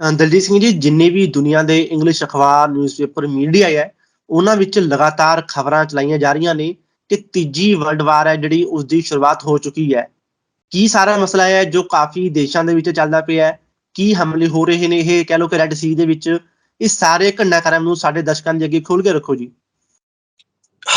ਦਲਜੀਤ ਸਿੰਘ ਜੀ, ਜਿੰਨੇ ਵੀ ਦੁਨੀਆ ਦੇ ਇੰਗਲਿਸ਼ ਅਖਬਾਰ ਨਿਊਜ਼ਪੇਪਰ ਮੀਡੀਆ ਹੈ, ਉਹਨਾਂ ਵਿੱਚ ਲਗਾਤਾਰ ਖਬਰਾਂ ਚਲਾਈਆਂ ਜਾ ਰਹੀਆਂ ਨੇ ਕਿ ਤੀਜੀ ਵਰਲਡ ਵਾਰ ਹੈ ਜਿਹੜੀ ਉਸ ਦੀ ਸ਼ੁਰੂਆਤ ਹੋ ਚੁੱਕੀ ਹੈ। ਕੀ ਸਾਰਾ ਮਸਲਾ ਹੈ ਜੋ ਕਾਫੀ ਦੇਸ਼ਾਂ ਦੇ ਵਿੱਚ ਚੱਲਦਾ ਪਿਆ ਹੈ? ਕੀ ਹਮਲੇ ਹੋ ਰਹੇ ਨੇ ਇਹ ਕਹਿ ਲੋ ਕਿ ਰੈੱਡ ਸੀ ਦੇ ਵਿੱਚ? ਇਸ ਸਾਰੇ ਘਟਨਾਕ੍ਰਮ ਨੂੰ ਸਾਡੇ ਦਰਸ਼ਕਾਂ ਦੇ ਅੱਗੇ ਖੋਲ ਕੇ ਰੱਖੋ ਜੀ।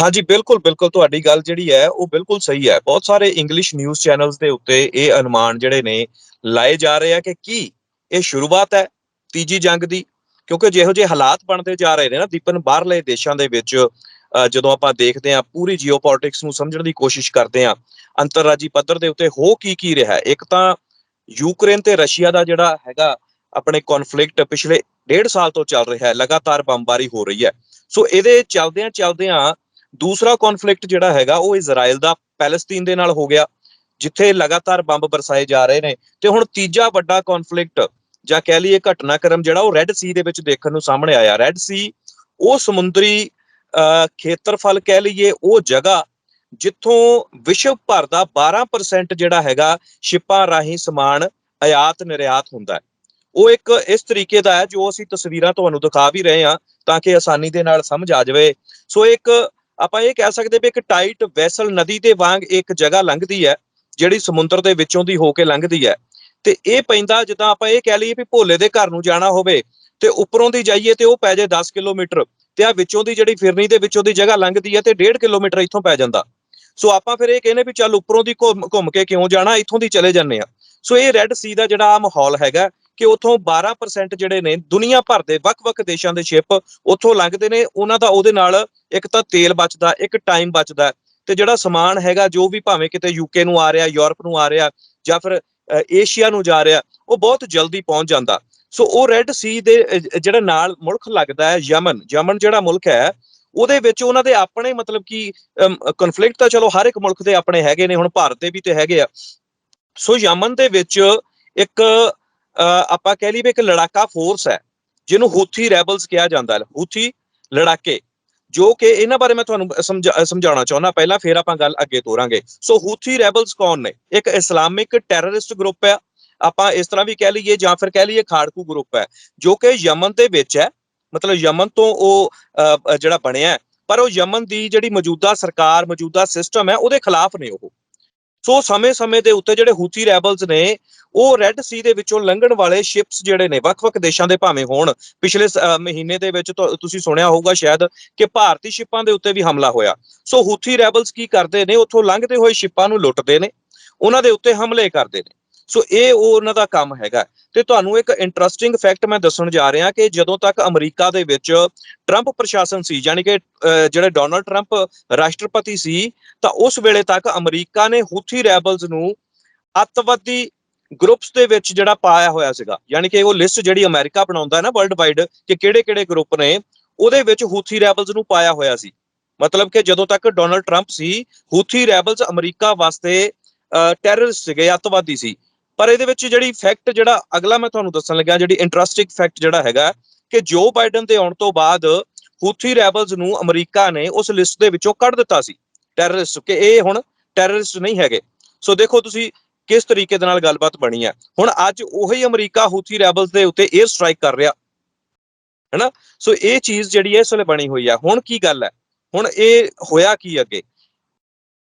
ਹਾਂਜੀ ਬਿਲਕੁਲ ਬਿਲਕੁਲ ਤੁਹਾਡੀ ਗੱਲ ਜਿਹੜੀ ਹੈ, ਉਹ ਬਿਲਕੁਲ ਸਹੀ ਹੈ। ਬਹੁਤ ਸਾਰੇ ਇੰਗਲਿਸ਼ ਨਿਊਜ਼ ਚੈਨਲਸ ਦੇ ਉੱਤੇ ਇਹ ਅਨੁਮਾਨ ਜਿਹੜੇ ਨੇ ਲਾਏ ਜਾ ਰਹੇ ਆ ਕਿ ਕੀ ਇਹ ਸ਼ੁਰੂਆਤ ਹੈ ਤੀਜੀ ਜੰਗ ਦੀ ਕਿਉਂਕਿ ਜਿਹੋ ਜਿਹੇ ਹਾਲਾਤ ਬਣਦੇ ਜਾ ਰਹੇ ਨੇ ਨਾ ਦੀਪਨ ਬਾਹਰਲੇ ਦੇਸ਼ਾਂ ਦੇ ਵਿੱਚ ਅ, ਜਦੋਂ ਆਪਾਂ ਦੇਖਦੇ ਆ ਪੂਰੀ ਜੀਓਪੋਲਿਟਿਕਸ ਨੂੰ ਸਮਝਣ ਦੀ ਕੋਸ਼ਿਸ਼ ਕਰਦੇ ਆ ਅੰਤਰਰਾਜੀ ਪੱਧਰ ਦੇ ਉੱਤੇ ਹੋ ਕੀ ਕੀ ਰਿਹਾ ਇੱਕ ਤਾਂ ਯੂਕਰੇਨ ਤੇ ਰਸ਼ੀਆ ਦਾ ਜਿਹੜਾ ਹੈਗਾ ਆਪਣੇ ਕਨਫਲਿਕਟ ਪਿਛਲੇ ਡੇਢ ਸਾਲ ਤੋਂ ਚੱਲ ਰਿਹਾ ਹੈ ਲਗਾਤਾਰ ਬੰਬਾਰੀ ਹੋ ਰਹੀ ਹੈ। ਸੋ ਇਹਦੇ ਚੱਲਦਿਆਂ ਚੱਲਦਿਆਂ ਦੂਸਰਾ ਕਨਫਲਿਕਟ ਜਿਹੜਾ ਹੈਗਾ ਉਹ ਇਜ਼ਰਾਈਲ ਦਾ ਪੈਲਸਤੀਨ ਦੇ ਨਾਲ ਹੋ ਗਿਆ ਜਿੱਥੇ ਲਗਾਤਾਰ ਬੰਬ ਬਰਸਾਏ ਜਾ ਰਹੇ ਨੇ। ਤੇ ਹੁਣ ਤੀਜਾ ਵੱਡਾ ਕਨਫਲਿਕਟ ਜਾਂ ਕਹਿ ਲਈਏ ਘਟਨਾਕ੍ਰਮ ਜਿਹੜਾ ਉਹ ਰੈੱਡ ਸੀ ਦੇ ਵਿੱਚ ਦੇਖਣ ਨੂੰ ਸਾਹਮਣੇ ਆਇਆ। ਰੈੱਡ ਸੀ ਉਹ ਸਮੁੰਦਰੀ ਅਹ, ਖੇਤਰਫਲ ਕਹਿ ਲਈਏ ਉਹ ਜਗ੍ਹਾ ਜਿੱਥੋਂ ਵਿਸ਼ਵ ਭਰ ਦਾ 12% ਜਿਹੜਾ ਹੈਗਾ ਸ਼ਿਪਾਂ ਰਾਹੀਂ ਸਮਾਨ ਆਯਾਤ ਨਿਰਯਾਤ ਹੁੰਦਾ ਹੈ। ਉਹ ਇੱਕ ਇਸ ਤਰੀਕੇ ਦਾ ਹੈ ਜੋ ਅਸੀਂ ਤਸਵੀਰਾਂ ਤੁਹਾਨੂੰ ਦਿਖਾ ਵੀ ਰਹੇ ਹਾਂ ਤਾਂ ਕਿ ਆਸਾਨੀ ਦੇ ਨਾਲ ਸਮਝ ਆ ਜਾਵੇ। ਸੋ ਇੱਕ ਆਪਾਂ ਇਹ ਕਹਿ ਸਕਦੇ ਵੀ ਇੱਕ ਟਾਈਟ ਵੈਸਲ ਨਦੀ ਦੇ ਵਾਂਗ ਇੱਕ ਜਗ੍ਹਾ ਲੰਘਦੀ ਹੈ ਜਿਹੜੀ ਸਮੁੰਦਰ ਦੇ ਵਿੱਚੋਂ ਦੀ ਹੋ ਕੇ ਲੰਘਦੀ ਹੈ। ਤੇ ਇਹ ਪੈਂਦਾ ਜਿੱਦਾਂ ਆਪਾਂ ਇਹ ਕਹਿ ਲਈਏ ਵੀ ਭੋਲੇ ਦੇ ਘਰ ਨੂੰ ਜਾਣਾ ਹੋਵੇ ਤੇ ਉੱਪਰੋਂ ਦੀ ਜਾਈਏ ਤੇ ਉਹ ਪੈ ਜਾਏ 10 ਕਿਲੋਮੀਟਰ ਤੇ ਆ ਵਿੱਚੋਂ ਦੀ ਜਿਹੜੀ ਫਿਰਨੀ ਦੇ ਵਿੱਚੋਂ ਦੀ ਜਗ੍ਹਾ ਲੰਘਦੀ ਹੈ ਤੇ 1.5 ਕਿਲੋਮੀਟਰ ਇੱਥੋਂ ਪੈ ਜਾਂਦਾ। ਸੋ ਆਪਾਂ ਫਿਰ ਇਹ ਕਹਿੰਦੇ ਵੀ ਚੱਲ ਉੱਪਰੋਂ ਦੀ ਘੁੰਮ ਕੇ ਕਿਉਂ ਜਾਣਾ, ਇੱਥੋਂ ਦੀ ਚਲੇ ਜਾਂਦੇ ਆ ਸੋ ਇਹ ਰੈੱਡ ਸੀ ਦਾ ਜਿਹੜਾ ਮਾਹੌਲ ਹੈਗਾ ਕਿ ਉਥੋਂ 12% ਜਿਹੜੇ ਨੇ ਦੁਨੀਆ ਭਰ ਦੇ ਵੱਖ-ਵੱਖ ਦੇਸ਼ਾਂ ਦੇ ਸ਼ਿਪ ਉੱਥੋਂ ਲੰਘਦੇ ਨੇ, ਉਹਨਾਂ ਦਾ ਉਹਦੇ ਨਾਲ ਇੱਕ ਤਾਂ ਤੇਲ ਬਚਦਾ, ਇੱਕ ਟਾਈਮ ਬਚਦਾ। ਤੇ ਜਿਹੜਾ ਸਮਾਨ ਹੈਗਾ ਜੋ ਵੀ ਭਾਵੇਂ ਕਿਤੇ ਯੂਕੇ ਨੂੰ ਆ ਰਿਹਾ ਯੂਰਪ ਨੂੰ ਆ ਰਿਹਾ ਜਾਂ ਫਿਰ ਏਸ਼ੀਆ ਨੂੰ ਜਾ ਰਿਹਾ ਉਹ ਬਹੁਤ ਜਲਦੀ ਪਹੁੰਚ ਜਾਂਦਾ। ਸੋ ਉਹ ਰੈੱਡ ਸੀ ਦੇ ਅ, ਜਿਹੜਾ ਨਾਲ ਮੁਲਕ ਲੱਗਦਾ ਹੈ ਯਮਨ ਯਮਨ ਜਿਹੜਾ ਮੁਲਕ ਹੈ ਉਹਦੇ ਵਿੱਚ ਉਹਨਾਂ ਦੇ ਆਪਣੇ ਮਤਲਬ ਕਿ ਕਨਫਲਿਕਟ ਤਾਂ ਚਲੋ ਹਰ ਇੱਕ ਮੁਲਕ ਦੇ ਆਪਣੇ ਹੈਗੇ ਨੇ ਹੁਣ ਭਾਰਤ ਦੇ ਵੀ ਤੇ ਹੈਗੇ ਆ। ਸੋ ਯਮਨ ਦੇ ਵਿੱਚ ਇੱਕ ਆਪਾਂ ਕਹਿ ਲਈਏ ਵੀ ਇੱਕ ਲੜਾਕਾ ਫੋਰਸ ਹੈ ਜਿਹਨੂੰ ਹੂਥੀ ਰੈਬਲਸ ਕਿਹਾ ਜਾਂਦਾ ਹੈ। ਹੂਥੀ ਲੜਾਕੇ। ਜੋ ਕਿ ਇਹਨਾਂ ਬਾਰੇ ਮੈਂ ਤੁਹਾਨੂੰ ਸਮਝਾ- ਸਮਝਾਉਣਾ ਚਾਹੁੰਦਾ, ਪਹਿਲਾਂ ਫਿਰ ਆਪਾਂ ਗੱਲ ਅੱਗੇ ਤੋਰਾਂਗੇ। ਸੋ ਹੂਥੀ ਰੈਬਲਸ ਕੌਣ ਨੇ? ਇੱਕ ਇਸਲਾਮਿਕ ਟੈਰਰਿਸਟ ਗਰੁੱਪ ਹੈ। ਆਪਾਂ ਇਸ ਤਰ੍ਹਾਂ ਵੀ ਕਹਿ ਲਈਏ ਜਾਂ ਫਿਰ ਕਹਿ ਲਈਏ ਖਾੜਕੂ ਗਰੁੱਪ ਹੈ, ਜੋ ਕਿ ਯਮਨ ਦੇ ਵਿੱਚ ਹੈ। ਮਤਲਬ ਯਮਨ ਤੋਂ ਉਹ ਜਿਹੜਾ ਬਣਿਆ ਪਰ ਉਹ ਯਮਨ ਦੀ ਜਿਹੜੀ ਮੌਜੂਦਾ ਸਰਕਾਰ, ਮੌਜੂਦਾ ਸਿਸਟਮ ਹੈ, ਉਹਦੇ ਖਿਲਾਫ ਨੇ ਉਹ। ਸੋ ਸਮੇਂ-ਸਮੇਂ ਦੇ ਉੱਤੇ ਜਿਹੜੇ ਹੂਥੀ ਰੈਬਲਸ ਨੇ, ਉਹ ਰੈੱਡ ਸੀ ਦੇ ਵਿੱਚੋਂ ਲੰਘਣ ਵਾਲੇ ਸ਼ਿਪਸ ਜਿਹੜੇ ਨੇ, ਵੱਖ-ਵੱਖ ਦੇਸ਼ਾਂ ਦੇ ਭਾਵੇਂ ਹੋਣ, ਪਿਛਲੇ ਮਹੀਨੇ ਦੇ ਵਿੱਚ ਤੁਸੀਂ ਸੁਣਿਆ ਹੋਊਗਾ ਸ਼ਾਇਦ ਕਿ ਭਾਰਤੀ ਸ਼ਿਪਾਂ ਦੇ ਉੱਤੇ ਵੀ ਹਮਲਾ ਹੋਇਆ। ਸੋ ਹੂਥੀ ਰੈਬਲਸ ਕੀ ਕਰਦੇ ਨੇ, ਉੱਥੋਂ ਲੰਘਦੇ ਹੋਏ ਸ਼ਿਪਾਂ ਨੂੰ ਲੁੱਟਦੇ ਨੇ, ਉਹਨਾਂ ਦੇ ਉੱਤੇ ਹਮਲੇ ਕਰਦੇ ਨੇ। ਸੋ ਇਹ ਉਹ ਉਹਨਾਂ ਦਾ ਕੰਮ ਹੈਗਾ। ਤੇ ਤੁਹਾਨੂੰ ਇੱਕ ਇੰਟਰਸਟਿੰਗ ਫੈਕਟ ਮੈਂ ਦੱਸਣ ਜਾ ਰਿਹਾ ਕਿ ਜਦੋਂ ਤੱਕ ਅਮਰੀਕਾ ਦੇ ਵਿੱਚ ਟਰੰਪ ਪ੍ਰਸ਼ਾਸਨ ਸੀ ਯਾਨੀ ਕਿ ਜਿਹੜੇ ਡੋਨਲਡ ਟਰੰਪ ਰਾਸ਼ਟਰਪਤੀ ਸੀ, ਤਾਂ ਉਸ ਵੇਲੇ ਤੱਕ ਅਮਰੀਕਾ ਨੇ ਹੂਥੀ ਰੈਬਲਸ ਨੂੰ ਅੱਤਵਾਦੀ ਗਰੁੱਪਸ ਦੇ ਵਿੱਚ ਜਿਹੜਾ ਪਾਇਆ ਹੋਇਆ ਸੀਗਾ ਯਾਨੀ ਕਿ ਉਹ ਲਿਸਟ ਜਿਹੜੀ ਅਮਰੀਕਾ ਬਣਾਉਂਦਾ ਹੈ ਨਾ ਵਰਲਡ ਵਾਈਡ ਕਿ ਕਿਹੜੇ-ਕਿਹੜੇ ਗਰੁੱਪ ਨੇ, ਉਹਦੇ ਵਿੱਚ ਹੂਥੀ ਰੈਬਲਸ ਨੂੰ ਪਾਇਆ ਹੋਇਆ ਸੀ। ਮਤਲਬ ਕਿ ਜਦੋਂ ਤੱਕ ਡੋਨਲਡ ਟਰੰਪ ਸੀ ਹੂਥੀ ਰੈਬਲਸ ਅਮਰੀਕਾ ਵਾਸਤੇ ਟੈਰਰਿਸਟ ਸੀਗੇ, ਅੱਤਵਾਦੀ ਸੀ। ਪਰ ਇਹਦੇ ਵਿੱਚ ਜਿਹੜੀ ਫੈਕਟ ਜਿਹੜਾ ਅਗਲਾ ਮੈਂ ਤੁਹਾਨੂੰ ਦੱਸਣ ਲੱਗਾ ਜਿਹੜੀ ਇੰਟਰਸਟਿੰਗ ਫੈਕਟ ਜਿਹੜਾ ਹੈਗਾ ਕਿ ਜੋ ਬਾਈਡਨ ਦੇ ਆਉਣ ਤੋਂ ਬਾਅਦ ਹੂਥੀ ਰੈਬਲਸ ਨੂੰ ਅਮਰੀਕਾ ਨੇ ਉਸ ਲਿਸਟ ਦੇ ਵਿੱਚੋਂ ਕੱਢ ਦਿੱਤਾ ਸੀ ਟੈਰਰਿਸਟ ਕਿ ਇਹ ਹੁਣ ਟੈਰਰਿਸਟ ਨਹੀਂ ਹੈਗੇ। ਸੋ ਦੇਖੋ ਤੁਸੀਂ ਕਿਸ ਤਰੀਕੇ ਦੇ ਨਾਲ ਗੱਲਬਾਤ ਬਣੀ ਹੈ। ਹੁਣ ਅੱਜ ਉਹੀ ਅਮਰੀਕਾ ਹੂਥੀ ਰੈਬਲਸ ਦੇ ਉੱਤੇ 에ਅਰ ਸਟ੍ਰਾਈਕ ਕਰ ਰਿਹਾ। ਹੈਨਾ? ਸੋ ਇਹ ਚੀਜ਼ ਜਿਹੜੀ ਹੈ ਇਸ ਵੇਲੇ ਬਣੀ ਹੋਈ ਹੈ ਹੁਣ ਕੀ ਗੱਲ ਹੈ? ਹੁਣ ਇਹ ਹੋਇਆ ਕੀ ਅੱਗੇ?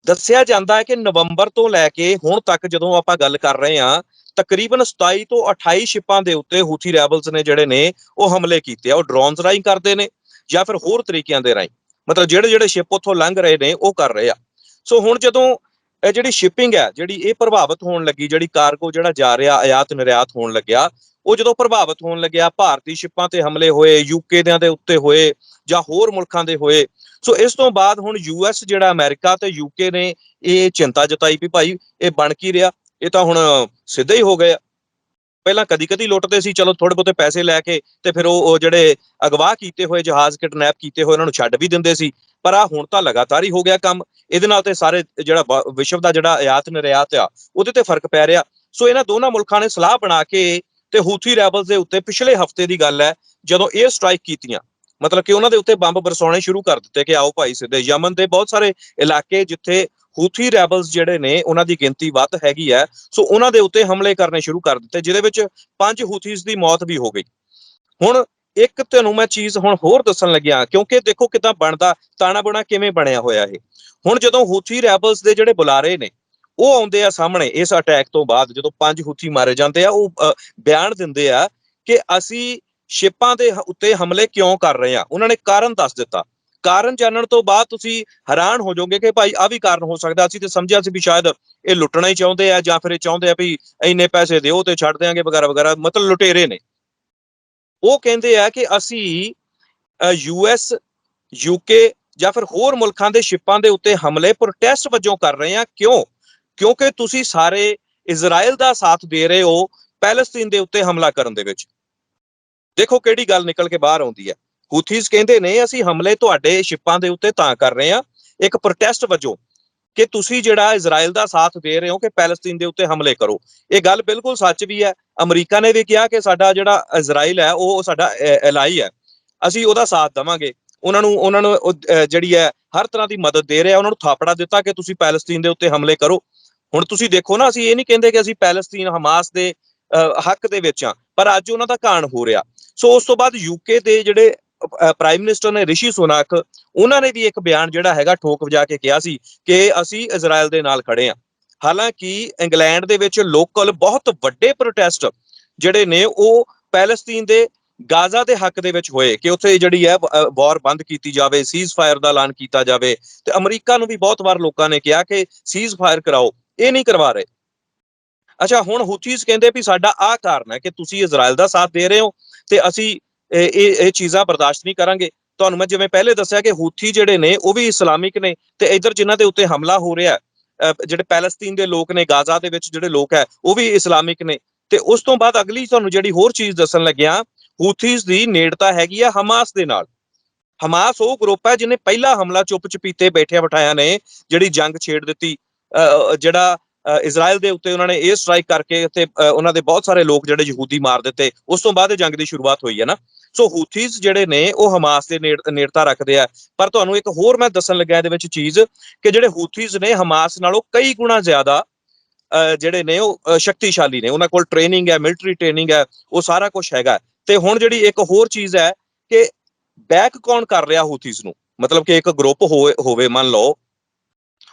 ਦੱਸਿਆ ਜਾਂਦਾ ਹੈ ਕਿ ਨਵੰਬਰ ਤੋਂ ਲੈ ਕੇ ਹੁਣ ਤੱਕ ਜਦੋਂ ਆਪਾਂ ਗੱਲ ਕਰ ਰਹੇ ਹਾਂ, ਤਕਰੀਬਨ 27 ਤੋਂ 28 ਸ਼ਿਪਾਂ ਦੇ ਉੱਤੇ ਹੂਥੀ ਰੈਬਲਸ ਨੇ ਜਿਹੜੇ ਨੇ ਉਹ ਹਮਲੇ ਕੀਤੇ ਆ, ਉਹ ਡਰੋਨਸ ਰਾਹੀਂ ਕਰਦੇ ਨੇ ਜਾਂ ਫਿਰ ਹੋਰ ਤਰੀਕਿਆਂ ਦੇ ਰਾਹੀਂ। ਮਤਲਬ ਜਿਹੜੇ ਜਿਹੜੇ ਸ਼ਿਪ ਉੱਥੋਂ ਲੰਘ ਰਹੇ ਨੇ, ਉਹ ਕਰ ਰਹੇ ਆ। ਸੋ ਹੁਣ ਜਦੋਂ ਇਹ ਜਿਹੜੀ ਸ਼ਿਪਿੰਗ ਹੈ, ਜਿਹੜੀ ਇਹ ਪ੍ਰਭਾਵਿਤ ਹੋਣ ਲੱਗੀ, ਜਿਹੜੀ ਕਾਰਗੋ ਜਿਹੜਾ ਜਾ ਰਿਹਾ ਆਯਾਤ ਨਿਰਯਾਤ ਹੋਣ ਲੱਗਿਆ ਉਹ ਜਦੋਂ ਪ੍ਰਭਾਵਿਤ ਹੋਣ ਲੱਗਿਆ, ਭਾਰਤੀ ਸ਼ਿਪਾਂ ਤੇ ਹਮਲੇ ਹੋਏ ਯੂਕੇ ਦਿਆਂ ਦੇ ਉੱਤੇ ਹੋਏ ਜਾਂ ਹੋਰ ਮੁਲਕਾਂ ਦੇ ਹੋਏ, ਸੋ ਇਸ ਤੋਂ ਬਾਅਦ ਹੁਣ ਯੂਐਸ ਜਿਹੜਾ ਅਮਰੀਕਾ ਤੇ ਯੂਕੇ ਨੇ ਇਹ ਚਿੰਤਾ ਜਤਾਈ ਵੀ ਭਾਈ ਇਹ ਬਣ ਕੀ ਰਿਹਾ? ਇਹ ਤਾਂ ਹੁਣ ਸਿੱਧੇ ਹੀ ਹੋ ਗਏ ਆ। ਪਹਿਲਾਂ ਕਦੀ ਕਦੀ ਲੁੱਟਦੇ ਸੀ, ਚਲੋ ਥੋੜੇ ਬਹੁਤੇ ਪੈਸੇ ਲੈ ਕੇ ਤੇ ਫਿਰ ਉਹ ਜਿਹੜੇ ਅਗਵਾ ਕੀਤੇ ਹੋਏ, ਜਹਾਜ਼ ਕਿਡਨੈਪ ਕੀਤੇ ਹੋਏ, ਉਹਨਾਂ ਨੂੰ ਛੱਡ ਵੀ ਦਿੰਦੇ ਸੀ। ਪਰ ਆ ਹੁਣ ਤਾਂ ਲਗਾਤਾਰ ਹੀ ਹੋ ਗਿਆ ਕੰਮ। ਇਹਦੇ ਨਾਲ ਤੇ ਸਾਰੇ ਜਿਹੜਾ ਵਿਸ਼ਵ ਦਾ ਜਿਹੜਾ ਆਯਾਤ ਨਿਰਯਾਤ ਆ, ਉਹਦੇ ਤੇ ਫ਼ਰਕ ਪੈ ਰਿਹਾ। ਸੋ ਇਹਨਾਂ ਦੋਨਾਂ ਮੁਲਕਾਂ ਨੇ ਸਲਾਹ ਬਣਾ ਕੇ ਤੇ ਹੂਥੀ ਰੈਬਲਸ ਦੇ ਉੱਤੇ ਪਿਛਲੇ ਹਫ਼ਤੇ ਦੀ ਗੱਲ ਹੈ, ਜਦੋਂ ਇਹ ਸਟ੍ਰਾਈਕ ਕੀਤੀਆਂ, ਮਤਲਬ ਕਿ ਉਹਨਾਂ ਦੇ ਉੱਤੇ ਬੰਬ ਬਰਸਾਉਣੇ ਸ਼ੁਰੂ ਕਰ ਦਿੱਤੇ ਕਿ ਆਓ ਭਾਈ ਸਿੱਧੇ, ਯਮਨ ਦੇ ਬਹੁਤ ਸਾਰੇ ਇਲਾਕੇ ਜਿੱਥੇ ਹੂਥੀ ਰੈਬਲਸ ਜਿਹੜੇ ਨੇ, ਉਹਨਾਂ ਦੀ ਗਿਣਤੀ ਵੱਧ ਹੈਗੀ ਹੈ, ਸੋ ਉਹਨਾਂ ਦੇ ਉੱਤੇ ਹਮਲੇ ਕਰਨੇ ਸ਼ੁਰੂ ਕਰ ਦਿੱਤੇ, ਜਿਹਦੇ ਵਿੱਚ ਪੰਜ ਹੂਥੀਸ ਦੀ ਮੌਤ ਵੀ ਹੋ ਗਈ। ਹੁਣ ਇੱਕ ਤੁਹਾਨੂੰ ਮੈਂ ਚੀਜ਼ ਹੁਣ ਹੋਰ ਦੱਸਣ ਲੱਗਿਆ, ਕਿਉਂਕਿ ਦੇਖੋ ਕਿਦਾਂ ਬਣਦਾ ਤਾਣਾ ਬਣਾ ਕਿਵੇਂ ਬਣਿਆ ਹੋਇਆ ਇਹ। ਹੁਣ ਜਦੋਂ ਹੂਥੀ ਰੈਬਲਸ ਦੇ ਜਿਹੜੇ ਬੁਲਾਰੇ ਨੇ ਉਹ ਆਉਂਦੇ ਆ ਸਾਹਮਣੇ, ਇਸ ਅਟੈਕ ਤੋਂ ਬਾਅਦ ਜਦੋਂ ਪੰਜ ਹੂਥੀ ਮਾਰੇ ਜਾਂਦੇ ਆ, ਉਹ ਬਿਆਨ ਦਿੰਦੇ ਆ ਕਿ ਅਸੀਂ ਸ਼ਿਪਾਂ ਦੇ ਉੱਤੇ ਹਮਲੇ ਕਿਉਂ ਕਰ ਰਹੇ ਆ। ਉਹਨਾਂ ਨੇ ਕਾਰਨ ਦੱਸ ਦਿੱਤਾ। ਕਾਰਨ ਜਾਣਨ ਤੋਂ ਬਾਅਦ ਤੁਸੀਂ ਹੈਰਾਨ ਹੋ ਜਾਓਗੇ ਕਿ ਭਾਈ ਆ ਵੀ ਕਾਰਨ ਹੋ ਸਕਦਾ। ਅਸੀਂ ਤੇ ਸਮਝਿਆ ਸੀ ਵੀ ਸ਼ਾਇਦ ਇਹ ਲੁੱਟਣਾ ਹੀ ਚਾਹੁੰਦੇ ਆ ਜਾਂ ਫਿਰ ਇਹ ਚਾਹੁੰਦੇ ਆ ਵੀ ਇੰਨੇ ਪੈਸੇ ਦਿਓ ਤੇ ਛੱਡ ਦਿਆਂਗੇ ਵਗੈਰਾ ਵਗੈਰਾ, ਮਤਲਬ ਲੁਟੇਰੇ ਨੇ। ਉਹ ਕਹਿੰਦੇ ਆ ਕਿ ਅਸੀਂ ਯੂਐਸ ਯੂਕੇ ਜਾਂ ਫਿਰ ਹੋਰ ਮੁਲਕਾਂ ਦੇ ਸ਼ਿਪਾਂ ਦੇ ਉੱਤੇ ਹਮਲੇ ਪ੍ਰੋਟੈਸਟ ਵਜੋਂ ਕਰ ਰਹੇ ਆ। ਕਿਉਂ? ਕਿਉਂਕਿ ਤੁਸੀਂ ਸਾਰੇ ਇਜ਼ਰਾਈਲ ਦਾ ਸਾਥ ਦੇ ਰਹੇ ਹੋ ਪੈਲਸਤੀਨ ਦੇ ਉੱਤੇ ਹਮਲਾ ਕਰਨ ਦੇ ਵਿੱਚ। ਦੇਖੋ ਕਿਹੜੀ ਗੱਲ ਨਿਕਲ ਕੇ ਬਾਹਰ ਆਉਂਦੀ ਹੈ। ਹੂਥੀਜ਼ ਕਹਿੰਦੇ ਨੇ, ਅਸੀਂ ਹਮਲੇ ਤੁਹਾਡੇ ਸ਼ਿਪਾਂ ਦੇ ਉੱਤੇ ਤਾਂ ਕਰ ਰਹੇ ਆ ਇੱਕ ਪ੍ਰੋਟੈਸਟ ਵਜੋਂ ਕਿ ਤੁਸੀਂ ਜਿਹੜਾ ਇਜ਼ਰਾਈਲ ਦਾ ਸਾਥ ਦੇ ਰਹੇ ਹੋ ਕਿ ਪੈਲਸਤੀਨ ਦੇ ਉੱਤੇ ਹਮਲੇ ਕਰੋ। ਇਹ ਗੱਲ ਬਿਲਕੁਲ ਸੱਚ ਵੀ ਹੈ। ਅਮਰੀਕਾ ਨੇ ਵੀ ਕਿਹਾ ਕਿ ਸਾਡਾ ਜਿਹੜਾ ਇਜ਼ਰਾਈਲ ਹੈ, ਉਹ ਸਾਡਾ ਐਲਾਈ ਹੈ। ਅਸੀਂ ਉਹਦਾ ਸਾਥ ਦਵਾਂਗੇ। ਉਹਨਾਂ ਨੂੰ ਉਹਨਾਂ ਨੂੰ ਜਿਹੜੀ ਹੈ, ਹਰ ਤਰ੍ਹਾਂ ਦੀ ਮਦਦ ਦੇ ਰਿਹਾ। ਉਹਨਾਂ ਨੂੰ ਥਾਪੜਾ ਦਿੱਤਾ ਕਿ ਤੁਸੀਂ ਪੈਲਸਤੀਨ ਦੇ ਉੱਤੇ ਹਮਲੇ ਕਰੋ। ਹੁਣ ਤੁਸੀਂ ਦੇਖੋ ਨਾ ਅਸੀਂ ਇਹ ਨਹੀਂ ਕਹਿੰਦੇ ਕਿ ਅਸੀਂ ਪੈਲਸਤੀਨ ਹਮਾਸ ਦੇ ਅਹ, ਹੱਕ ਦੇ ਵਿੱਚ ਆ ਪਰ ਅੱਜ ਉਹਨਾਂ ਦਾ ਕਾਣ ਹੋ ਰਿਹਾ। ਸੋ ਉਸ ਤੋਂ ਬਾਅਦ ਯੂਕੇ ਦੇ ਜਿਹੜੇ ਪ੍ਰਾਈਮ ਮਿਨਿਸਟਰ ਨੇ ਰਿਸ਼ੀ ਸੁਨਾਕ ਉਹਨਾਂ ਨੇ ਵੀ ਇੱਕ ਬਿਆਨ ਜਿਹੜਾ ਹੈਗਾ ਠੋਕ ਵਜਾ ਕੇ ਕਿਹਾ ਸੀ ਕਿ ਅਸੀਂ ਇਜ਼ਰਾਈਲ ਦੇ ਨਾਲ ਖੜੇ ਆ ਹਾਲਾਂਕਿ ਇੰਗਲੈਂਡ ਦੇ ਵਿੱਚ ਲੋਕਲ ਬਹੁਤ ਵੱਡੇ ਪ੍ਰੋਟੈਸਟ ਜਿਹੜੇ ਨੇ ਉਹ ਪੈਲਸਤੀਨ ਦੇ ਗਾਜ਼ਾ ਦੇ ਹੱਕ ਦੇ ਵਿੱਚ ਹੋਏ ਕਿ ਉੱਥੇ ਜਿਹੜੀ ਹੈ ਵਾਰ ਬੰਦ ਕੀਤੀ ਜਾਵੇ ਸੀਜ਼ ਫਾਇਰ ਦਾ ਐਲਾਨ ਕੀਤਾ ਜਾਵੇ। ਤੇ ਅਮਰੀਕਾ ਨੂੰ ਵੀ ਬਹੁਤ ਵਾਰ ਲੋਕਾਂ ਨੇ ਕਿਹਾ ਕਿ ਸੀਜ਼ ਫਾਇਰ ਕਰਾਓ। ਇਹ ਨਹੀਂ ਕਰਵਾ ਰਹੇ। ਅੱਛਾ, ਹੁਣ ਹੂਥੀਸ ਕਹਿੰਦੇ ਵੀ ਸਾਡਾ ਆਹ ਕਾਰਨ ਹੈ ਕਿ ਤੁਸੀਂ ਇਜ਼ਰਾਈਲ ਦਾ ਸਾਥ ਦੇ ਰਹੇ ਹੋ ਤੇ ਅਸੀਂ ਇਹ ਇਹ ਚੀਜ਼ਾਂ ਬਰਦਾਸ਼ਤ ਨਹੀਂ ਕਰਾਂਗੇ। ਤੁਹਾਨੂੰ ਮੈਂ ਜਿਵੇਂ ਪਹਿਲੇ ਦੱਸਿਆ ਕਿ ਹੂਥੀ ਜਿਹੜੇ ਨੇ, ਉਹ ਵੀ ਇਸਲਾਮਿਕ ਨੇ ਤੇ ਇਧਰ ਜਿਨ੍ਹਾਂ ਦੇ ਉੱਤੇ ਹਮਲਾ ਹੋ ਰਿਹਾ ਜਿਹੜੇ ਪੈਲਸਤੀਨ ਦੇ ਲੋਕ ਨੇ ਗਾਜ਼ਾ ਦੇ ਵਿੱਚ ਜਿਹੜੇ ਲੋਕ ਹੈ, ਉਹ ਵੀ ਇਸਲਾਮਿਕ ਨੇ। ਤੇ ਉਸ ਤੋਂ ਬਾਅਦ ਅਗਲੀ ਤੁਹਾਨੂੰ ਜਿਹੜੀ ਹੋਰ ਚੀਜ਼ ਦੱਸਣ ਲੱਗਿਆ ਹੂਥੀਸ ਦੀ ਨੇੜਤਾ ਹੈਗੀ ਆ ਹਮਾਸ ਦੇ ਨਾਲ। ਹਮਾਸ ਉਹ ਗਰੁੱਪ ਹੈ ਜਿਹਨੇ ਪਹਿਲਾ ਹਮਲਾ ਚੁੱਪ ਚਪੀਤੇ ਬੈਠਿਆ ਬਿਠਾਇਆ ਨੇ ਜਿਹੜੀ ਜੰਗ ਛੇੜ ਦਿੱਤੀ। ਜਿਹੜਾ ਇਜ਼ਰਾਈਲ ਦੇ ਉੱਤੇ ਉਹਨਾਂ ਨੇ ਇਹ ਸਟ੍ਰਾਈਕ ਕਰਕੇ ਤੇ ਉਹਨਾਂ ਦੇ ਬਹੁਤ ਸਾਰੇ ਲੋਕ ਜਿਹੜੇ ਯਹੂਦੀ ਮਾਰ ਦਿੱਤੇ, ਉਸ ਤੋਂ ਬਾਅਦ ਇਹ ਜੰਗ ਦੀ ਸ਼ੁਰੂਆਤ ਹੋਈ ਹੈ ਨਾ। ਸੋ ਹੂਥੀਜ਼ ਜਿਹੜੇ ਨੇ, ਉਹ ਹਮਾਸ ਦੇ ਨੇੜਤਾ ਰੱਖਦੇ ਆ। ਪਰ ਤੁਹਾਨੂੰ ਇੱਕ ਹੋਰ ਮੈਂ ਦੱਸਣ ਲੱਗਾ ਇਹਦੇ ਵਿੱਚ ਚੀਜ਼ ਕਿ ਜਿਹੜੇ ਹੂਥੀਜ਼ ਨੇ, ਹਮਾਸ ਨਾਲੋਂ ਕਈ ਗੁਣਾ ਜ਼ਿਆਦਾ ਅਹ ਜਿਹੜੇ ਨੇ ਉਹ ਸ਼ਕਤੀਸ਼ਾਲੀ ਨੇ। ਉਹਨਾਂ ਕੋਲ ਟ੍ਰੇਨਿੰਗ ਹੈ ਮਿਲਟਰੀ ਟ੍ਰੇਨਿੰਗ ਹੈ, ਉਹ ਸਾਰਾ ਕੁਝ ਹੈਗਾ। ਤੇ ਹੁਣ ਜਿਹੜੀ ਇੱਕ ਹੋਰ ਚੀਜ਼ ਹੈ ਕਿ ਬੈਕ ਕੌਣ ਕਰ ਰਿਹਾ ਹੂਥੀਜ਼ ਨੂੰ? ਮਤਲਬ ਕਿ ਇੱਕ ਗਰੁੱਪ ਹੋਵੇ, ਮੰਨ ਲਓ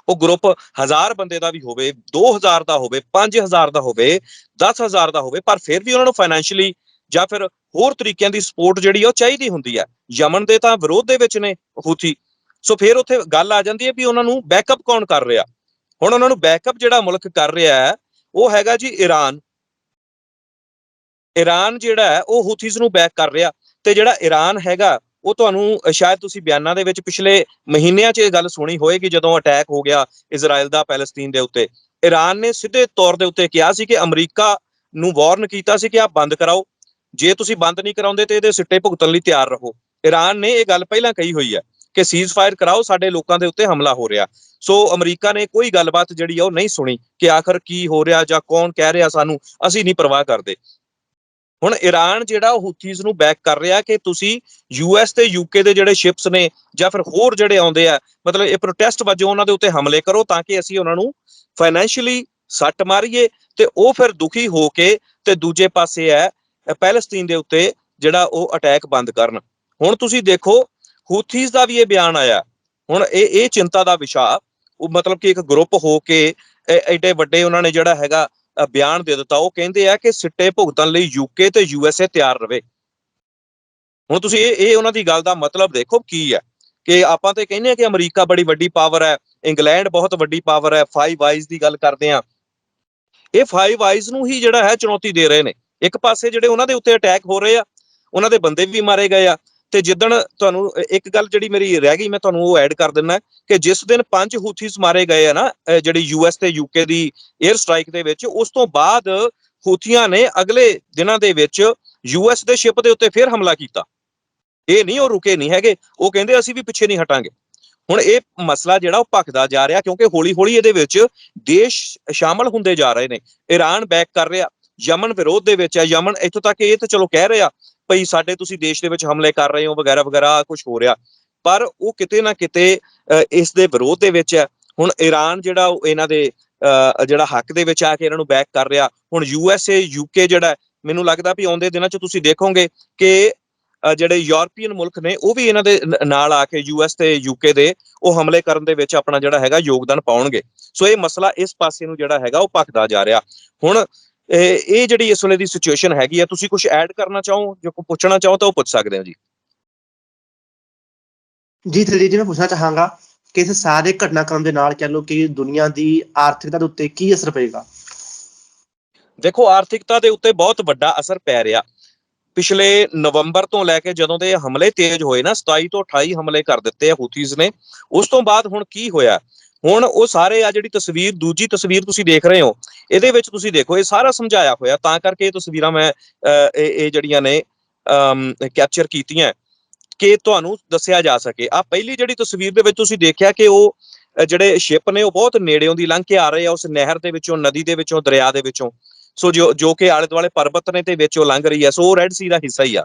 ਉਹ ਗਰੁੱਪ 1000 ਬੰਦੇ ਦਾ ਵੀ ਹੋਵੇ 2000 ਦਾ ਹੋਵੇ 5000 ਦਾ ਹੋਵੇ 10000 ਦਾ ਹੋਵੇ, ਪਰ ਫਿਰ ਵੀ ਉਹਨਾਂ ਨੂੰ ਫਾਈਨੈਂਸ਼ੀਅਲੀ ਜਾਂ ਫਿਰ ਹੋਰ ਤਰੀਕਿਆਂ ਦੀ ਸਪੋਰਟ ਜਿਹੜੀ ਉਹ ਚਾਹੀਦੀ ਹੁੰਦੀ ਹੈ ਯਮਨ ਦੇ ਤਾਂ ਵਿਰੋਧ ਦੇ ਵਿੱਚ ਨੇ ਹੂਥੀ। ਸੋ ਫਿਰ ਉੱਥੇ ਗੱਲ ਆ ਜਾਂਦੀ ਹੈ ਵੀ ਉਹਨਾਂ ਨੂੰ ਬੈਕਅਪ ਕੌਣ ਕਰ ਰਿਹਾ? ਹੁਣ ਉਹਨਾਂ ਨੂੰ ਬੈਕਅਪ ਜਿਹੜਾ ਮੁਲਕ ਕਰ ਰਿਹਾ ਹੈ, ਉਹ ਹੈਗਾ ਜੀ ਈਰਾਨ ਈਰਾਨ ਜਿਹੜਾ ਹੈ, ਉਹ ਹੂਥੀਜ਼ ਨੂੰ ਬੈਕ ਕਰ ਰਿਹਾ ਤੇ ਜਿਹੜਾ ਈਰਾਨ ਹੈਗਾ ਉਹ ਤੁਹਾਨੂੰ ਸ਼ਾਇਦ ਤੁਸੀਂ ਬਿਆਨਾਂ ਦੇ ਵਿੱਚ ਪਿਛਲੇ ਮਹੀਨਿਆਂ 'ਚ ਇਹ ਗੱਲ ਸੁਣੀ ਹੋਏਗੀ ਜਦੋਂ ਅਟੈਕ ਹੋ ਗਿਆ ਇਜ਼ਰਾਈਲ ਦਾ ਪੈਲਸਤੀਨ ਦੇ ਉੱਤੇ ਈਰਾਨ ਨੇ ਸਿੱਧੇ ਤੌਰ ਦੇ ਉੱਤੇ ਕਿਹਾ ਸੀ ਕਿ ਅਮਰੀਕਾ ਨੂੰ ਵਾਰਨ ਕੀਤਾ ਸੀ ਕਿ ਆਪ ਬੰਦ ਕਰਾਓ। ਜੇ ਤੁਸੀਂ ਬੰਦ ਨਹੀਂ ਕਰਾਉਂਦੇ ਤੇ ਇਹਦੇ ਸਿੱਟੇ ਭੁਗਤਣ ਲਈ ਤਿਆਰ ਰਹੋ। ਈਰਾਨ ਨੇ ਇਹ ਗੱਲ ਪਹਿਲਾਂ ਕਹੀ ਹੋਈ ਹੈ ਕਿ ਸੀਜ਼ ਫਾਇਰ ਕਰਾਓ, ਸਾਡੇ ਲੋਕਾਂ ਦੇ ਉੱਤੇ ਹਮਲਾ ਹੋ ਰਿਹਾ। ਸੋ ਅਮਰੀਕਾ ਨੇ ਕੋਈ ਗੱਲਬਾਤ ਜਿਹੜੀ ਆ ਉਹ ਨਹੀਂ ਸੁਣੀ ਕਿ ਆਖਰ ਕੀ ਹੋ ਰਿਹਾ ਜਾਂ ਕੌਣ ਕਹਿ ਰਿਹਾ ਸਾਨੂੰ, ਅਸੀਂ ਨਹੀਂ ਪਰਵਾਹ ਕਰਦੇ। ਹੁਣ ਈਰਾਨ ਜਿਹੜਾ ਉਹ ਹੂਥੀਜ਼ ਨੂੰ ਬੈਕ ਕਰ ਰਿਹਾ ਕਿ ਤੁਸੀਂ ਯੂਐਸ ਤੇ ਯੂਕੇ ਦੇ ਜਿਹੜੇ ਸ਼ਿਪਸ ਨੇ ਜਾਂ ਫਿਰ ਹੋਰ ਜਿਹੜੇ ਆਉਂਦੇ ਆ, ਮਤਲਬ ਇਹ ਪ੍ਰੋਟੈਸਟ ਵਜੋਂ ਉਹਨਾਂ ਦੇ ਉੱਤੇ ਹਮਲੇ ਕਰੋ ਤਾਂ ਕਿ ਅਸੀਂ ਉਹਨਾਂ ਨੂੰ ਫਾਈਨੈਂਸ਼ੀਅਲੀ ਸੱਟ ਮਾਰੀਏ ਤੇ ਉਹ ਫਿਰ ਦੁਖੀ ਹੋ ਕੇ ਤੇ ਦੂਜੇ ਪਾਸੇ ਹੈ ਪੈਲਸਤੀਨ ਦੇ ਉੱਤੇ ਜਿਹੜਾ ਉਹ ਅਟੈਕ ਬੰਦ ਕਰਨ। ਹੁਣ ਤੁਸੀਂ ਦੇਖੋ ਹੂਥੀਜ਼ ਦਾ ਵੀ ਇਹ ਬਿਆਨ ਆਇਆ। ਹੁਣ ਇਹ ਇਹ ਚਿੰਤਾ ਦਾ ਵਿਸ਼ਾ, ਉਹ ਮਤਲਬ ਕਿ ਇੱਕ ਗਰੁੱਪ ਹੋ ਕੇ ਐ- ਐਡੇ ਵੱਡੇ ਉਹਨਾਂ ਨੇ ਜਿਹੜਾ ਹੈਗਾ ਬਿਆਨ ਦੇ ਦਿੱਤਾ, ਉਹ ਕਹਿੰਦੇ ਆ ਕਿ ਸਿੱਟੇ ਭੁਗਤਣ ਲਈ ਯੂਕੇ ਤੇ ਯੂਐਸਏ ਤਿਆਰ ਰਵੇ। ਹੁਣ ਤੁਸੀਂ ਇਹ ਇਹ ਉਹਨਾਂ ਦੀ ਗੱਲ ਦਾ ਮਤਲਬ ਦੇਖੋ ਕੀ ਹੈ। ਕਿ ਆਪਾਂ ਤੇ ਕਹਿੰਦੇ ਆ ਕਿ ਅਮਰੀਕਾ ਬੜੀ ਵੱਡੀ ਪਾਵਰ ਹੈ, ਇੰਗਲੈਂਡ ਬਹੁਤ ਵੱਡੀ ਪਾਵਰ ਹੈ ਫਾਈਵ ਆਈਜ਼ ਦੀ ਗੱਲ ਕਰਦੇ ਆ ਇਹ ਫਾਈਵ ਆਈਜ਼ ਨੂੰ ਹੀ ਜਿਹੜਾ ਹੈ ਚੁਣੌਤੀ ਦੇ ਰਹੇ ਨੇ। ਇੱਕ ਪਾਸੇ ਜਿਹੜੇ ਉਹਨਾਂ ਦੇ ਉੱਤੇ ਅਟੈਕ ਹੋ ਰਹੇ ਆ, ਉਹਨਾਂ ਦੇ ਬੰਦੇ ਵੀ ਮਾਰੇ ਗਏ ਆ ਤੇ ਜਿੱਦਣ ਤੁਹਾਨੂੰ ਇੱਕ ਗੱਲ ਜਿਹੜੀ ਮੇਰੀ ਰਹਿ ਗਈ, ਮੈਂ ਤੁਹਾਨੂੰ ਉਹ ਐਡ ਕਰ ਦਿੰਦਾ ਕਿ ਜਿਸ ਦਿਨ ਪੰਜ ਹੂਥੀਸ ਮਾਰੇ ਗਏ ਆ ਨਾ ਜਿਹੜੀ ਯੂਐਸ ਤੇ ਯੂਕੇ ਦੀ 에ਅਰ ਸਟ੍ਰਾਈਕ ਦੇ ਵਿੱਚ, ਉਸ ਤੋਂ ਬਾਅਦ ਹੂਥੀਆਂ ਨੇ ਅਗਲੇ ਦਿਨਾਂ ਦੇ ਵਿੱਚ ਯੂਐਸ ਦੇ ਸ਼ਿਪ ਦੇ ਉੱਤੇ ਫਿਰ ਹਮਲਾ ਕੀਤਾ। ਇਹ ਨਹੀਂ, ਉਹ ਰੁਕੇ ਨਹੀਂ ਹੈਗੇ। ਉਹ ਕਹਿੰਦੇ ਅਸੀਂ ਵੀ ਪਿੱਛੇ ਨਹੀਂ ਹਟਾਂਗੇ। ਹੁਣ ਇਹ ਮਸਲਾ ਜਿਹੜਾ ਉਹ ਭਖਦਾ ਜਾ ਰਿਹਾ, ਕਿਉਂਕਿ ਹੌਲੀ-ਹੌਲੀ ਇਹਦੇ ਵਿੱਚ ਦੇਸ਼ ਸ਼ਾਮਲ ਹੁੰਦੇ ਜਾ ਰਹੇ ਨੇ। ਈਰਾਨ ਬੈਕ ਕਰ ਰਿਹਾ, ਯਮਨ ਵਿਰੋਧ ਦੇ ਵਿੱਚ ਹੈ। ਯਮਨ ਇੱਥੋਂ ਤੱਕ ਇਹ ਤਾਂ ਚਲੋ ਕਹਿ ਰਿਹਾ ਭਈ ਸਾਡੇ ਤੁਸੀਂ ਦੇਸ਼ ਦੇ ਵਿੱਚ ਹਮਲੇ ਕਰ ਰਹੇ ਹੋ ਵਗੈਰਾ ਵਗੈਰਾ ਕੁਝ ਹੋ ਰਿਹਾ। ਪਰ ਉਹ ਕਿਤੇ ਨਾ ਕਿਤੇ ਅ, ਇਸ ਦੇ ਵਿਰੋਧ ਦੇ ਵਿੱਚ ਹੈ। ਹੁਣ ਈਰਾਨ ਜਿਹੜਾ ਉਹ ਇਹਨਾਂ ਦੇ ਅਹ, ਜਿਹੜਾ ਹੱਕ ਦੇ ਵਿੱਚ ਆ ਕੇ ਇਹਨਾਂ ਨੂੰ ਬੈਕ ਕਰ ਰਿਹਾ। ਹੁਣ ਯੂ ਐਸ ਏ ਯੂਕੇ ਜਿਹੜਾ ਮੈਨੂੰ ਲੱਗਦਾ ਵੀ ਆਉਂਦੇ ਦਿਨਾਂ 'ਚ ਤੁਸੀਂ ਦੇਖੋਗੇ ਕਿ ਜਿਹੜੇ ਯੂਰਪੀਅਨ ਮੁਲਕ ਨੇ ਉਹ ਵੀ ਇਹਨਾਂ ਦੇ ਨਾਲ ਆ ਕੇ ਯੂ ਐਸ ਤੇ ਯੂਕੇ ਦੇ ਉਹ ਹਮਲੇ ਕਰਨ ਦੇ ਵਿੱਚ ਆਪਣਾ ਜਿਹੜਾ ਹੈਗਾ ਯੋਗਦਾਨ ਪਾਉਣਗੇ। ਸੋ ਇਹ ਮਸਲਾ ਇਸ ਪਾਸੇ ਨੂੰ ਜਿਹੜਾ ਹੈਗਾ ਉਹ ਭਖਦਾ ਜਾ ਰਿਹਾ। ਹੁਣ ਇਹ ਜਿਹੜੀ ਇਸ ਵੇਲੇ ਦੀ ਸਿਚੁਏਸ਼ਨ ਹੈਗੀ ਆ ਤੁਸੀਂ ਕੁਝ ਐਡ ਕਰਨਾ ਚਾਹੋ? ਜੋ ਕੋਈ ਪੁੱਛਣਾ ਚਾਹੋ ਤਾਂ ਉਹ ਪੁੱਛ ਸਕਦੇ ਹੋ ਜੀ। ਜੀ ਦਲਜੀਤ ਜੀ ਮੈਂ ਪੁੱਛਣਾ ਚਾਹਾਂਗਾ ਕਿ ਇਸ ਸਾਰੇ ਘਟਨਾਕ੍ਰਮ ਦੇ ਨਾਲ ਕਹਿ ਲਓ ਕਿ ਦੁਨੀਆ ਦੀ ਆਰਥਿਕਤਾ ਦੇ ਉੱਤੇ ਕੀ ਅਸਰ ਪਏਗਾ? ਦੇਖੋ ਆਰਥਿਕਤਾ ਦੇ ਉੱਤੇ ਬਹੁਤ ਵੱਡਾ ਅਸਰ ਪੈ ਰਿਹਾ। ਪਿਛਲੇ ਨਵੰਬਰ ਤੋਂ ਲੈ ਕੇ ਜਦੋਂ ਦੇ ਹਮਲੇ ਤੇਜ਼ ਹੋਏ ਨਾ 27 ਤੋਂ 28 ਹਮਲੇ ਕਰ ਦਿੱਤੇ ਆ ਹੂਥੀਜ਼ ਨੇ। ਉਸ ਤੋਂ ਬਾਅਦ ਹੁਣ ਕੀ ਹੋਇਆ? ਹੁਣ ਉਹ ਸਾਰੇ ਆ ਜਿਹੜੀ ਤਸਵੀਰ, ਦੂਜੀ ਤਸਵੀਰ ਤੁਸੀਂ ਦੇਖ ਰਹੇ ਹੋ, ਇਹਦੇ ਵਿੱਚ ਤੁਸੀਂ ਦੇਖੋ, ਇਹ ਸਾਰਾ ਸਮਝਾਇਆ ਹੋਇਆ, ਤਾਂ ਕਰਕੇ ਇਹ ਤਸਵੀਰਾਂ ਮੈਂ ਇਹ ਇਹ ਜਿਹੜੀਆਂ ਨੇ ਕੈਪਚਰ ਕੀਤੀਆਂ, ਕਿ ਤੁਹਾਨੂੰ ਦੱਸਿਆ ਜਾ ਸਕੇ। ਆ ਪਹਿਲੀ ਜਿਹੜੀ ਤਸਵੀਰ ਦੇ ਵਿੱਚ ਤੁਸੀਂ ਦੇਖਿਆ ਕਿ ਉਹ ਜਿਹੜੇ ਸ਼ਿਪ ਨੇ, ਉਹ ਬਹੁਤ ਨੇੜਿਓਂ ਦੀ ਲੰਘ ਕੇ ਆ ਰਹੇ ਆ, ਉਸ ਨਹਿਰ ਦੇ ਵਿੱਚੋਂ, ਨਦੀ ਦੇ ਵਿੱਚੋਂ, ਦਰਿਆ ਦੇ ਵਿੱਚੋਂ। ਸੋ ਜੋ ਜੋ ਕਿ ਆਲੇ ਦੁਆਲੇ ਪਰਬਤ ਨੇ ਤੇ ਵਿੱਚੋਂ ਲੰਘ ਰਹੀ ਹੈ, ਸੋ ਉਹ ਰੈੱਡ ਸੀ ਦਾ ਹਿੱਸਾ ਹੀ ਆ।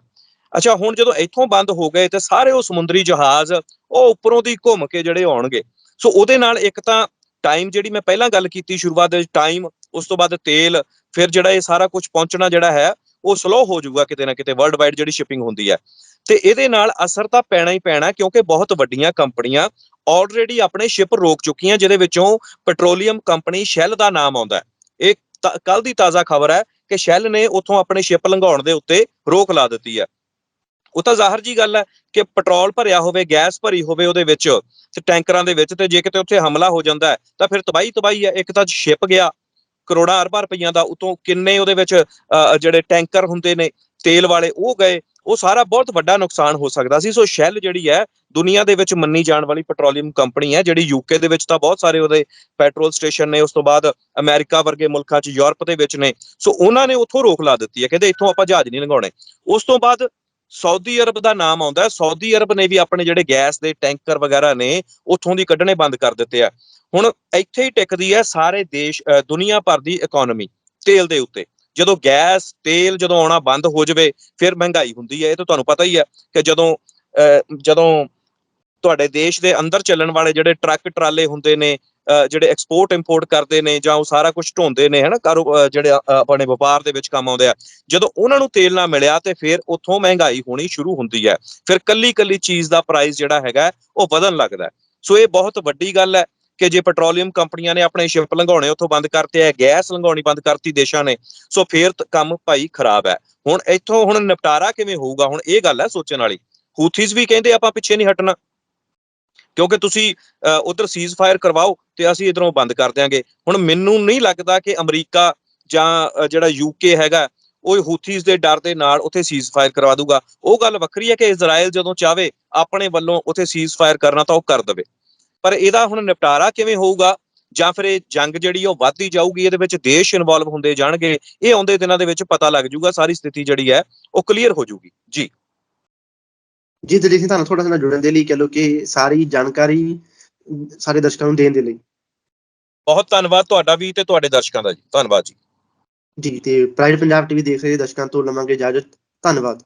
ਅੱਛਾ, ਹੁਣ ਜਦੋਂ ਇੱਥੋਂ ਬੰਦ ਹੋ ਗਏ ਤੇ ਸਾਰੇ ਉਹ ਸਮੁੰਦਰੀ ਜਹਾਜ਼, ਉਹ ਉੱਪਰੋਂ ਦੀ ਘੁੰਮ ਕੇ ਜਿਹੜੇ ਆਉਣਗੇ ਸੋ ਉਹਦੇ ਨਾਲ ਇੱਕ ਤਾਂ ਟਾਈਮ ਜਿਹੜੀ ਮੈਂ ਪਹਿਲਾਂ ਗੱਲ ਕੀਤੀ ਸ਼ੁਰੂਆਤ ਦੇ ਵਿੱਚ ਟਾਈਮ ਉਸ ਤੋਂ ਬਾਅਦ ਤੇਲ, ਫਿਰ ਜਿਹੜਾ ਇਹ ਸਾਰਾ ਕੁਝ ਪਹੁੰਚਣਾ ਜਿਹੜਾ ਹੈ, ਉਹ ਸਲੋ ਹੋ ਜਾਊਗਾ ਕਿਤੇ ਨਾ ਕਿਤੇ ਵਰਲਡ ਵਾਈਡ ਜਿਹੜੀ ਸ਼ਿਪਿੰਗ ਹੁੰਦੀ ਹੈ। ਤੇ ਇਹਦੇ ਨਾਲ ਅਸਰ ਤਾਂ ਪੈਣਾ ਹੀ ਪੈਣਾ, ਕਿਉਂਕਿ ਬਹੁਤ ਵੱਡੀਆਂ ਕੰਪਨੀਆਂ ਆਲਰੇਡੀ ਆਪਣੇ ਸ਼ਿਪ ਰੋਕ ਚੁੱਕੀਆਂ, ਜਿਹਦੇ ਵਿੱਚੋਂ ਪੈਟਰੋਲੀਅਮ ਕੰਪਨੀ ਸ਼ੈਲ ਦਾ ਨਾਮ ਆਉਂਦਾ ਹੈ। ਇਹ ਕੱਲ ਦੀ ਤਾਜ਼ਾ ਖਬਰ ਹੈ ਕਿ ਸ਼ੈਲ ਨੇ ਉੱਥੋਂ ਆਪਣੇ ਸ਼ਿਪ ਲੰਘਾਉਣ ਦੇ ਉੱਤੇ ਰੋਕ ਲਾ ਦਿੱਤੀ ਹੈ। ਉਹ ਤਾਂ ਜ਼ਾਹਰ ਜੀ ਗੱਲ ਹੈ ਕਿ ਪੈਟਰੋਲ ਭਰਿਆ ਹੋਵੇ ਗੈਸ ਭਰੀ ਹੋਵੇ ਉਹਦੇ ਵਿੱਚ ਤੇ ਟੈਂਕਰਾਂ ਦੇ ਵਿੱਚ ਤੇ ਜੇ ਕਿਤੇ ਉੱਥੇ ਹਮਲਾ ਹੋ ਜਾਂਦਾ ਤਾਂ ਫਿਰ ਤਬਾਹੀ ਤਬਾਹੀ ਹੈ। ਇੱਕ ਤਾਂ ਸ਼ਿਪ ਗਿਆ ਕਰੋੜਾਂ ਅਰਬਾਂ ਰੁਪਈਆਂ ਦਾ ਉਤੋਂ ਕਿੰਨੇ ਉਹਦੇ ਵਿੱਚ ਅਹ, ਜਿਹੜੇ ਟੈਂਕਰ ਹੁੰਦੇ ਨੇ ਤੇਲ ਵਾਲੇ ਉਹ ਗਏ ਉਹ ਸਾਰਾ ਬਹੁਤ ਵੱਡਾ ਨੁਕਸਾਨ ਹੋ ਸਕਦਾ ਸੀ। ਸੋ ਸ਼ੈਲ ਜਿਹੜੀ ਹੈ ਦੁਨੀਆ ਦੇ ਵਿੱਚ ਮੰਨੀ ਜਾਣ ਵਾਲੀ ਪੈਟਰੋਲੀਅਮ ਕੰਪਨੀ ਹੈ ਜਿਹੜੀ ਯੂਕੇ ਦੇ ਵਿੱਚ ਤਾਂ ਬਹੁਤ ਸਾਰੇ ਉਹਦੇ ਪੈਟਰੋਲ ਸਟੇਸ਼ਨ ਨੇ ਉਸ ਤੋਂ ਬਾਅਦ ਅਮਰੀਕਾ ਵਰਗੇ ਮੁਲਕਾਂ 'ਚ ਯੂਰਪ ਦੇ ਵਿੱਚ ਨੇ। ਸੋ ਉਹਨਾਂ ਨੇ ਉੱਥੋਂ ਰੋਕ ਲਾ ਦਿੱਤੀ ਹੈ ਕਹਿੰਦੇ ਇੱਥੋਂ ਆਪਾਂ ਜਹਾਜ਼ ਨਹੀਂ ਲੰਘਾਉਣੇ। ਉਸ ਤੋਂ ਬਾਅਦ ਸਾਊਦੀ ਅਰਬ ਦਾ ਨਾਮ ਆਉਂਦਾ ਹੈ। ਸਾਊਦੀ ਅਰਬ ਨੇ ਵੀ ਆਪਣੇ ਜਿਹੜੇ ਗੈਸ ਦੇ ਟੈਂਕਰ ਵਗੈਰਾ ਨੇ, ਉੱਥੋਂ ਦੀ ਕੱਢਣੇ ਬੰਦ ਕਰ ਦਿੱਤੇ ਆ। ਹੁਣ ਇੱਥੇ ਹੀ ਟਿਕਦੀ ਹੈ ਸਾਰੇ ਦੇਸ਼ ਅਹ ਦੁਨੀਆ ਭਰ ਦੀ ਇਕਨੋਮੀ ਤੇਲ ਦੇ ਉੱਤੇ। ਜਦੋਂ ਗੈਸ, ਤੇਲ ਜਦੋਂ ਆਉਣਾ ਬੰਦ ਹੋ ਜਾਵੇ, ਫਿਰ ਮਹਿੰਗਾਈ ਹੁੰਦੀ ਹੈ। ਇਹ ਤਾਂ ਤੁਹਾਨੂੰ ਪਤਾ ਹੀ ਹੈ ਕਿ ਜਦੋਂ ਅਹ ਜਦੋਂ ਤੁਹਾਡੇ ਦੇਸ਼ ਦੇ ਅੰਦਰ ਚੱਲਣ ਵਾਲੇ ਜਿਹੜੇ ਟਰੱਕ, ਟਰਾਲੇ ਹੁੰਦੇ ਨੇ ਜਿਹੜੇ ਐਕਸਪੋਰਟ ਇੰਪੋਰਟ ਕਰਦੇ ਨੇ ਜਾਂ ਉਹ ਸਾਰਾ ਕੁਝ ਢੋਂਦੇ ਨੇ, ਹਨਾ, ਕਾਰੋ ਜਿਹੜੇ ਆਪਣੇ ਵਪਾਰ ਦੇ ਵਿੱਚ ਕੰਮ ਆਉਂਦੇ ਆ। ਜਦੋਂ ਉਹਨਾਂ ਨੂੰ ਤੇਲ ਨਾ ਮਿਲਿਆ ਤੇ ਫਿਰ ਉੱਥੋਂ ਮਹਿੰਗਾਈ ਹੋਣੀ ਸ਼ੁਰੂ ਹੁੰਦੀ ਹੈ। ਫਿਰ ਕੱਲੀ ਕੱਲੀ ਚੀਜ਼ ਦਾ ਪ੍ਰਾਈਸ ਜਿਹੜਾ ਹੈਗਾ ਉਹ ਵਧਣ ਲੱਗਦਾ ਸੋ ਇਹ ਬਹੁਤ ਵੱਡੀ ਗੱਲ ਹੈ ਕਿ ਜੇ ਪੈਟਰੋਲੀਅਮ ਕੰਪਨੀਆਂ ਨੇ ਆਪਣੇ ਸ਼ਿਪ ਲੰਘਾਉਣੇ, ਉੱਥੋਂ ਬੰਦ ਕਰਤੇ ਹੈ ਗੈਸ ਲੰਘਾਉਣੀ ਬੰਦ ਕਰਤੀ ਦੇਸ਼ਾਂ ਨੇ, ਸੋ ਫਿਰ ਕੰਮ ਭਾਈ ਖਰਾਬ ਹੈ। ਹੁਣ ਇੱਥੋਂ ਹੁਣ ਨਿਪਟਾਰਾ ਕਿਵੇਂ ਹੋਊਗਾ? ਹੁਣ ਇਹ ਗੱਲ ਹੈ ਸੋਚਣ ਵਾਲੀ। ਹੂਥੀਜ਼ ਵੀ ਕਹਿੰਦੇ ਆਪਾਂ ਪਿੱਛੇ ਨਹੀਂ ਹਟਣਾ। ਕਿਉਂਕਿ ਤੁਸੀਂ ਉਧਰ ਸੀਜ਼ ਫਾਇਰ ਕਰਵਾਓ ਤੇ ਅਸੀਂ ਇਧਰੋਂ ਬੰਦ ਕਰ ਦਿਆਂਗੇ। ਹੁਣ ਮੈਨੂੰ ਨਹੀਂ ਲੱਗਦਾ ਕਿ ਅਮਰੀਕਾ ਜਾਂ ਅ, ਜਿਹੜਾ ਯੂਕੇ ਹੈਗਾ ਉਹ ਹੂਥੀਜ਼ ਦੇ ਡਰ ਦੇ ਨਾਲ ਉੱਥੇ ਸੀਜ਼ ਫਾਇਰ ਕਰਵਾ ਦੂਗਾ। ਉਹ ਗੱਲ ਵੱਖਰੀ ਹੈ ਕਿ ਇਜ਼ਰਾਈਲ ਜਦੋਂ ਚਾਵੇ ਆਪਣੇ ਵੱਲੋਂ ਉੱਥੇ ਸੀਜ਼ ਫਾਇਰ ਕਰਨਾ ਤਾਂ ਉਹ ਕਰ ਦੇਵੇ। ਪਰ ਇਹਦਾ ਹੁਣ ਨਿਪਟਾਰਾ ਕਿਵੇਂ ਹੋਊਗਾ? ਜਾਂ ਫਿਰ ਇਹ ਜੰਗ ਜਿਹੜੀ ਉਹ ਵੱਧਦੀ ਜਾਊਗੀ ਇਹਦੇ ਵਿੱਚ ਦੇਸ਼ ਇਨਵੋਲਵ ਹੁੰਦੇ ਜਾਣਗੇ ਇਹ ਆਉਂਦੇ ਦਿਨਾਂ ਦੇ ਵਿੱਚ ਪਤਾ ਲੱਗ ਜਾਊਗਾ ਸਾਰੀ ਸਥਿਤੀ ਜਿਹੜੀ ਹੈ ਉਹ ਕਲੀਅਰ ਹੋ ਜਾਊਗੀ। ਜੀ। ਜੀ ਦਲਜੀਤ ਸਿੰਘ ਤੁਹਾਨੂੰ ਥੋੜਾ ਜਿਹਾ ਜੁੜਨ ਦੇ ਲਈ ਕਹਿ ਲਓ ਕਿ ਸਾਰੀ ਜਾਣਕਾਰੀ ਸਾਰੇ ਦਰਸ਼ਕਾਂ ਨੂੰ ਦੇਣ ਦੇ ਲਈ। ਬਹੁਤ ਧੰਨਵਾਦ ਤੁਹਾਡਾ ਵੀ ਤੇ ਤੁਹਾਡੇ ਦਰਸ਼ਕਾਂ ਦਾ ਜੀ। ਧੰਨਵਾਦ ਜੀ। ਜੀ ਤੇ ਪ੍ਰਾਈਡ ਪੰਜਾਬ ਟੀਵੀ ਦੇਖ ਰਹੇ ਦਰਸ਼ਕਾਂ ਤੋਂ ਲਵਾਂਗੇ ਇਜਾਜ਼ਤ। ਧੰਨਵਾਦ।